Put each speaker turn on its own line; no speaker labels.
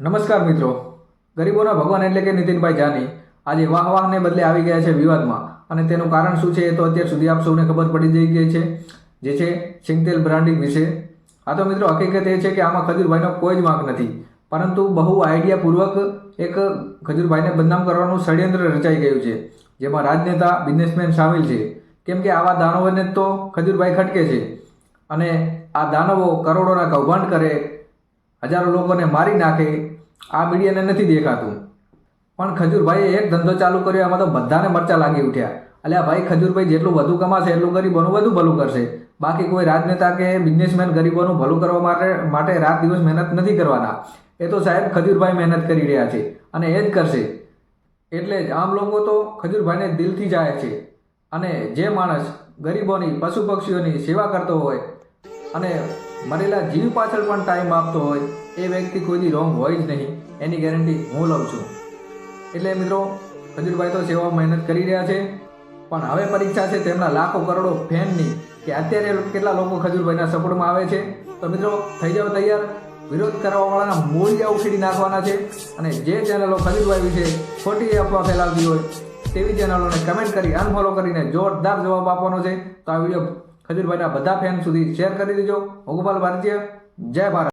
નમસ્કાર મિત્રો. ગરીબોના ભગવાન એટલે કે નીતિનભાઈ જાની આજે વાહ વાહને બદલે આવી ગયા છે વિવાદમાં. અને તેનું કારણ શું છે એ તો અત્યાર સુધી આપ સૌને ખબર પડી જઈ ગઈ છે. જે છે સિંગતેલ બ્રાન્ડિંગ વિશે. આ તો મિત્રો, હકીકત એ છે કે આમાં ખજૂરભાઈનો કોઈ જ વાંક નથી. પરંતુ બહુ આઈડિયાપૂર્વક એક ખજૂરભાઈને બદનામ કરવાનું ષડયંત્ર રચાઈ ગયું છે. જેમાં રાજનેતા, બિઝનેસમેન સામેલ છે. કેમ કે આવા દાનવોને તો ખજૂરભાઈ ખટકે છે. અને આ દાનવો કરોડોના કૌભાંડ કરે હજારો લોકોને મારી નાખે, આ મીડિયાને નથી દેખાતું. પણ ખજૂરભાઈએ એક ધંધો ચાલુ કર્યો એમાં તો બધાને મરચા લાગી ઉઠ્યા. અલ્યા ભાઈ ખજૂરભાઈ જેટલું વધુ કમાશે, એટલું ગરીબોનું વધુ ભલું કરશે. બાકી કોઈ રાજનેતા કે બિઝનેસમેન ગરીબોનું ભલું કરવા માટે માટે રાત દિવસ મહેનત નથી કરવાના. એ તો સાહેબ ખજૂરભાઈ મહેનત કરી રહ્યા છે, અને એ જ કરશે. એટલે જ આમ લોકો તો ખજૂરભાઈને દિલથી જાય છે. અને જે માણસ ગરીબોની, પશુ પક્ષીઓની સેવા કરતો હોય, અને મરેલા જીવ પાછળ પણ ટાઈમ આપતો હોય, એ વ્યક્તિ કોઈથી રોંગ હોય જ નહીં. એની ગેરંટી હું લઉં છું. એટલે મિત્રો, ખજૂરભાઈ તો સેવા મહેનત કરી રહ્યા છે, પણ હવે પરીક્ષા છે તેમના લાખો કરોડો ફેનની કે અત્યારે કેટલા લોકો ખજૂરભાઈના સપોર્ટમાં આવે છે? તો મિત્રો, થઈ જાવ તૈયાર. વિરોધ કરવાવાળાના મૂળિયા ઉખેડી નાખવાના છે અને જે ચેનલો ખજૂરભાઈ વિશે ખોટી અફવા ફેલાવતી હોય, તેવી ચેનલોને કમેન્ટ કરી અનફોલો કરીને જોરદાર જવાબ આપવાનો છે. તો આ વીડિયો ખજૂરભાઈના બધા ફેન સુધી શેર કરી દેજો. ગોપાલ ભારતીય જય ભારત.